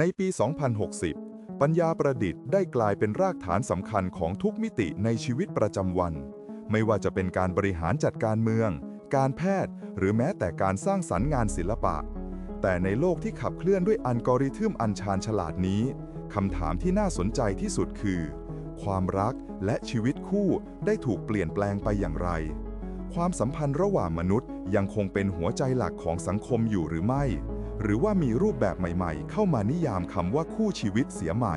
ในปี 2060 ปัญญาประดิษฐ์ได้กลายเป็นรากฐานสำคัญของทุกมิติในชีวิตประจำวัน ไม่ว่าจะเป็นการบริหารจัดการเมือง การแพทย์ หรือแม้แต่การสร้างสรรค์งานศิลปะ แต่ในโลกที่ขับเคลื่อนด้วยอัลกอริทึมอันชาญฉลาดนี้คำถามที่น่าสนใจที่สุดคือ ความรักและชีวิตคู่ได้ถูกเปลี่ยนแปลงไปอย่างไร ความสัมพันธ์ระหว่างมนุษย์ยังคงเป็นหัวใจหลักของสังคมอยู่หรือไม่ หรือว่ามีรูปแบบใหม่ๆ เข้ามานิยามคำว่าคู่ชีวิตเสียใหม่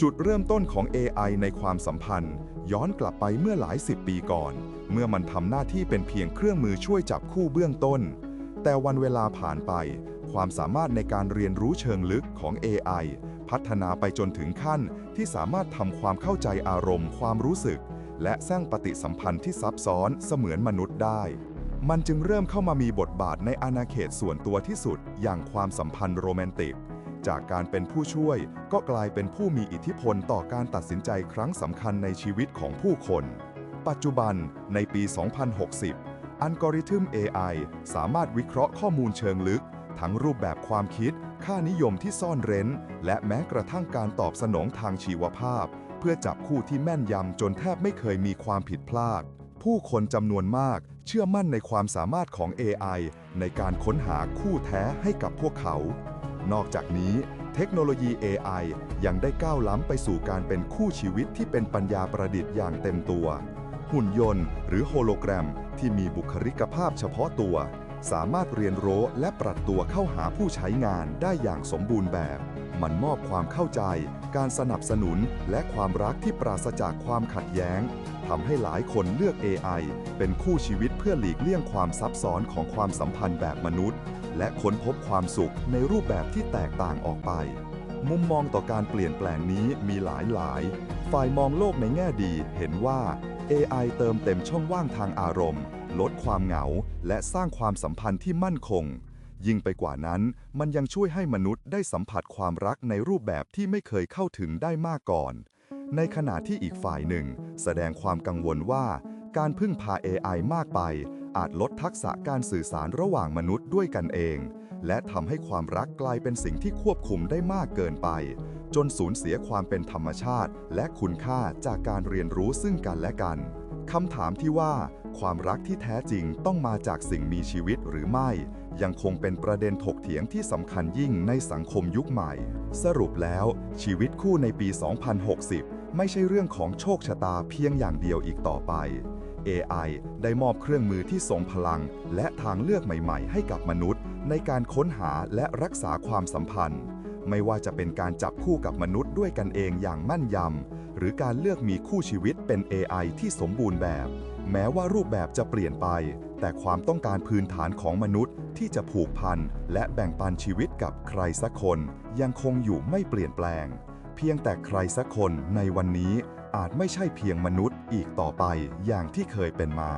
จุดเริ่มต้นของ AI ในความสัมพันธ์ ย้อนกลับไปเมื่อหลายสิบปีก่อน เมื่อมันทำหน้าที่เป็นเพียงเครื่องมือช่วยจับคู่เบื้องต้น แต่วันเวลาผ่านไป ความสามารถในการเรียนรู้เชิงลึกของ AI พัฒนาไปจนถึงขั้นที่สามารถทำความเข้าใจอารมณ์ ความรู้สึก และสร้างปฏิสัมพันธ์ที่ซับซ้อนเสมือนมนุษย์ได้ มันจึงเริ่มเข้ามามีบทบาทในอาณาเขตส่วนตัวที่สุด อย่างความสัมพันธ์โรแมนติก จากการเป็นผู้ช่วยก็กลายเป็นผู้มีอิทธิพลต่อการตัดสินใจครั้งสำคัญในชีวิตของผู้คน ปัจจุบันในปี 2060 อัลกอริทึม AI สามารถวิเคราะห์ข้อมูลเชิงลึก ทั้งรูปแบบความคิด ค่านิยมที่ซ่อนเร้น และแม้กระทั่งการตอบสนองทางชีวภาพ เพื่อจับคู่ที่แม่นยำจนแทบไม่เคยมีความผิดพลาด ผู้คนจำนวนมากเชื่อมั่นในความสามารถของ AI ในการค้นหาคู่แท้ให้กับพวกเขา นอกจากนี้ เทคโนโลยี AI ยังได้ก้าวล้ำไปสู่การเป็นคู่ชีวิตที่เป็นปัญญาประดิษฐ์อย่างเต็มตัว หุ่นยนต์ หรือโฮโลแกรมที่มีบุคลิกภาพเฉพาะตัว สามารถเรียนรู้และปรับตัวเข้าหาผู้ใช้งานได้อย่างสมบูรณ์แบบ มันมอบความเข้าใจ การสนับสนุน และความรักที่ปราศจากความขัดแย้งทำให้หลายคนเลือก AI เป็นคู่ชีวิตเพื่อหลีกเลี่ยงความซับซ้อนของความสัมพันธ์แบบมนุษย์ และค้นพบความสุขในรูปแบบที่แตกต่างออกไปมุมมองต่อการเปลี่ยนแปลงนี้มีหลายหลาย ฝ่ายมองโลกในแง่ดีเห็นว่า AI เติมเต็มช่องว่างทางอารมณ์ ลดความเหงา และสร้างความสัมพันธ์ที่มั่นคง ยิ่งไปกว่านั้นมันยังช่วยให้มนุษย์ได้สัมผัสความรักในรูปแบบที่ไม่เคยเข้าถึงได้มากก่อน ในขณะที่อีกฝ่ายหนึ่ง แสดงความกังวลว่า การพึ่งพา AI มากไป อาจลดทักษะการสื่อสารระหว่างมนุษย์ด้วยกันเอง และทำให้ความรักกลายเป็นสิ่งที่ควบคุมได้มากเกินไป จนสูญเสียความเป็นธรรมชาติ และคุณค่าจากการเรียนรู้ซึ่งกันและกัน คำถามที่ว่า ความรักที่แท้จริงต้องมาจากสิ่งมีชีวิตหรือไม่ ยังคงเป็นประเด็นถกเถียงที่สำคัญยิ่งในสังคมยุคใหม่ สรุปแล้ว ชีวิตคู่ในปี 2060 ไม่ใช่เรื่องของโชคชะตาเพียงอย่างเดียวอีกต่อไป AI ได้มอบเครื่องมือที่ทรงพลัง และทางเลือกใหม่ ๆ ให้กับมนุษย์ ในการค้นหาและรักษาความสัมพันธ์ ไม่ว่าจะเป็นการจับคู่กับมนุษย์ด้วยกันเองอย่างมั่นยำ หรือการเลือกมีคู่ชีวิตเป็น AI ที่สมบูรณ์แบบ แม้ว่ารูปแบบจะเปลี่ยนไป แต่ความต้องการพื้นฐานของมนุษย์ที่จะผูกพันและแบ่งปันชีวิตกับใครสักคน ยังคงอยู่ไม่เปลี่ยนแปลง เพียงแต่ใครสักคนในวันนี้อาจไม่ใช่เพียงมนุษย์อีกต่อไปอย่างที่เคยเป็นมา